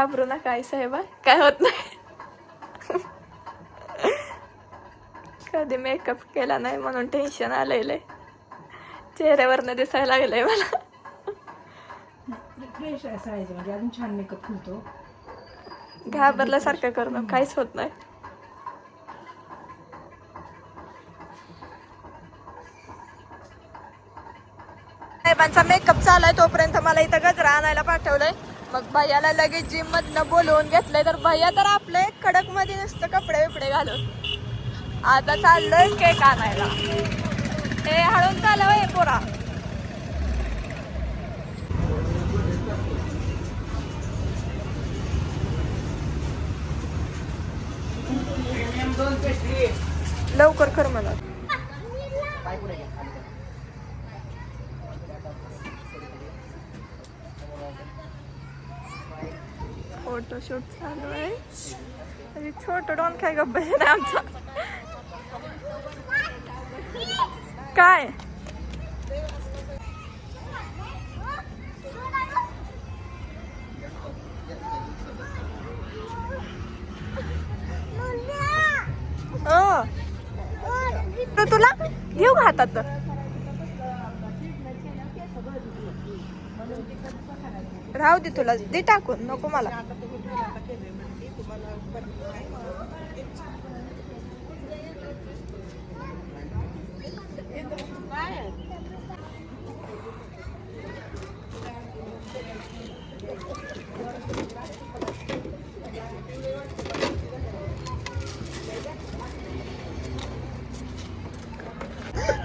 घाबरू नका आई साहेबा? काय होत नाही. कधी मेकअप केला नाही म्हणून टेन्शन आलेलं चेहऱ्यावरनं दिसायला लागलंय मला. फ्रेश असायचं म्हणजे अजून छान मेकअप खुलतो घाबरल्यासारखं करणं काहीच होत नाही. साहेबांचा मेकअप चालाय तोपर्यंत मला इथं गजरा आणायला पाठवलंय. मग भैयाला लगेच जिम मधनं बोलवून घेतलंय तर भैया तर आपले कडकमध्ये नुसतं कपडे बिपडे घालून आता चाललोय केक आणायला. हे हळून चालव हे पोरा. लवकर कर मला. फोटोशूट चालू आहे. अरे छोटं डॉन काय गप्प आहे आमचा? काय? हो. तर तुला घेऊ हातात? राहू दे तुला दे टाकून नको मला.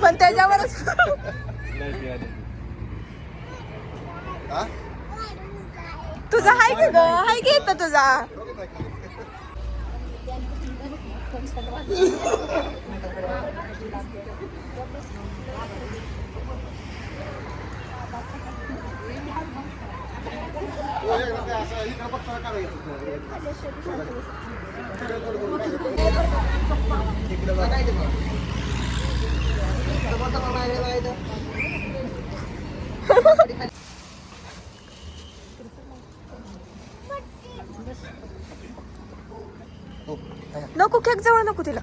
पण त्याच्यावरच तुझा हाय का ग हाय की येतं तुझा नको केक जवळ नको तिला.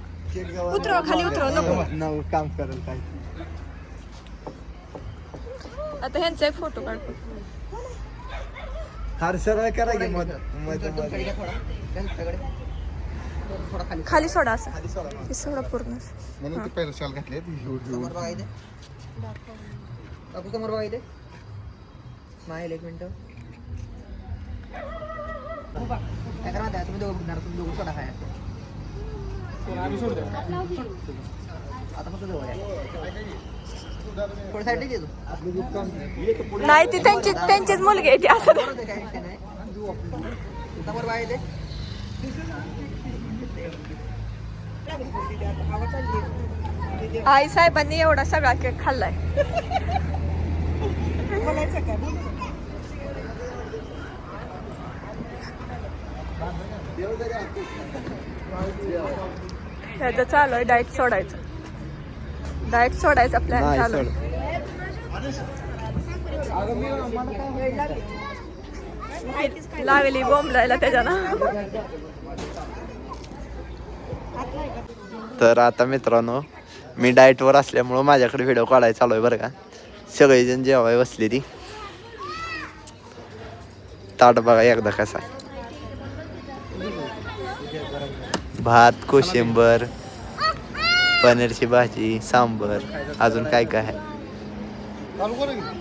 उतरव खाली उतरव नको. काम करेल काय. आता ह्यांचा एक फोटो काढतो हार सरळ करा की मध्ये खाली. सोडा असं. खाली सोडा ना. हे सोडा पूर्ण म्हणून ते पहिलं शाल घातले बापू समोर बघा इथे. स्माईल एक मिनिट. काय करा तुम्ही दोघं बघणार तुम्ही दोघं सोडा खाय. नाही ती त्यांची त्यांचीच मुलगी आहे ती असं. नाही आई साहेबांनी एवढा सगळा केक खाल्लाय. ह्याचं चालू आहे. डाएट सोडायचं. डाएट सोडायचा प्लॅन चालू. आहे. लावली बोंबलायला त्याच्यानं. तर आता मित्रांनो मी डाएटवर असल्यामुळं माझ्याकडे व्हिडिओ काढायला चालू आहे बरं का. सगळेजण जेवाय बसली ती ताट बघा एकदा कसा. भात कोशिंबर पनीर पनीरची भाजी सांबर. अजून काय काय आहे? चालू करू की?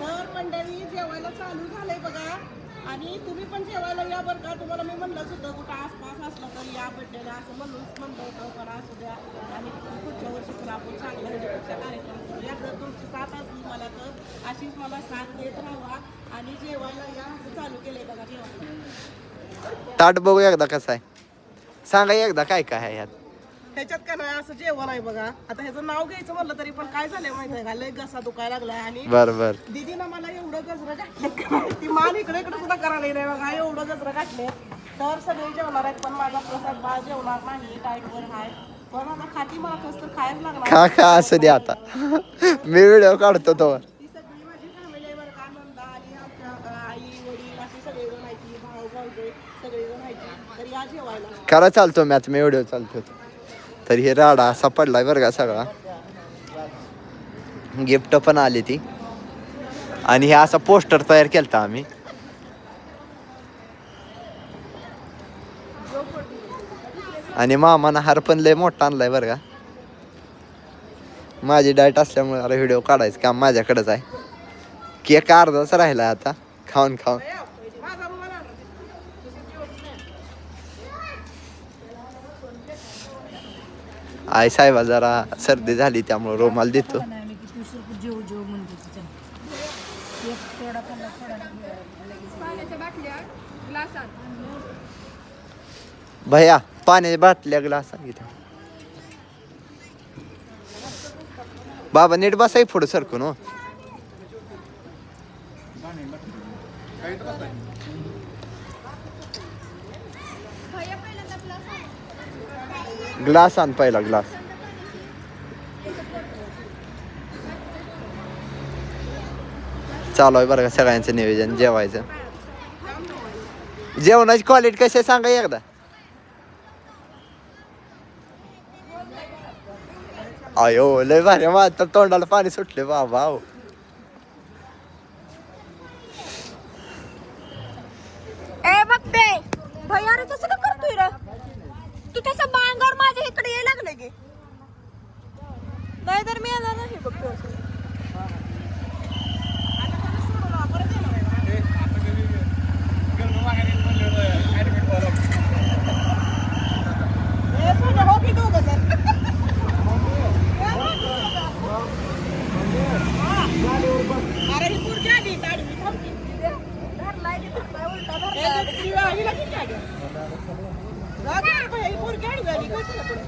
तर मंडळी जेवायला चालू झालंय बघा. आणि तुम्ही पण जेवायला या बरं का. तुम्हाला मी म्हणलं सुद्धा कुठं आसपास असलं तर या बड्डेला असं म्हणूनच म्हणलं होतं असू द्या. आणि पुढच्या वर्षी पण आपण चांगलं ह्याच्यापेक्षा कार्यक्रम करूया. जर तुमची साथ असली मला तर अशीच मला साथ देत राहावा आणि जेवायला या असं चालू केलं बघा जेवायला ताट बघू एकदा कसं आहे. सांगा एकदा काय काय आहे यात ह्याच्यात काय नाही असं जेवण आहे बघा. आता ह्याचं नाव घ्यायचं म्हणलं तरी पण काय झालंय माहिती आहे का? लय घसा दुखायला लागलाय आणि बर बर दीदीनं मला एवढं गजरं घातलं ती मान इकडे इकडे सुद्धा करायला नाही बघा. एवढं गजरं घातले तर सगळे जेवणार आहेत पण माझा प्रसाद बाळ जेवणार नाही पण आता खाती तर खायला लागणार. खा खा असं दे आता. मी व्हिडिओ काढतो तो. ती सगळी माझी फॅमिली आहे बरं का नंदा आणि आमच्या अं, आई वडील असे सगळेजण आहेत की भाऊ भाऊ सगळेजण आहेत. की. तर या जेवायला. खरा चालतो मी आता मी व्हिडिओ चालतो. तर हे राडा असा पडलाय बरं का सगळा. गिफ्ट पण आली ती. आणि हे असा पोस्टर तयार केलता आम्ही. आणि मामानं हार पण लय मोठा आणलाय बरं का. माझी डायट असल्यामुळे मला व्हिडिओ काढायचं काम माझ्याकडेच आहे. केक अर्धाच राहिला आता. खाऊन खाऊन माझा मुलगा आई साहेबा जरा सर्दी झाली त्यामुळे रोमाल देतो. भैया पाण्याच्या बाटल्या ग्लास सांगितलं बाबा नीट बसाय पुढं सरकून हो. ग्लास आण पहिला ग्लास. चालू आहे बरं का सगळ्यांचं नियोजन जेवायचं. जेवणाची क्वालिटी कशी आहे सांगा एकदा. अयो लय भारी माझं तोंडाला पाणी सुटले बाबा हो ए बघते. भैया कसं Igual que.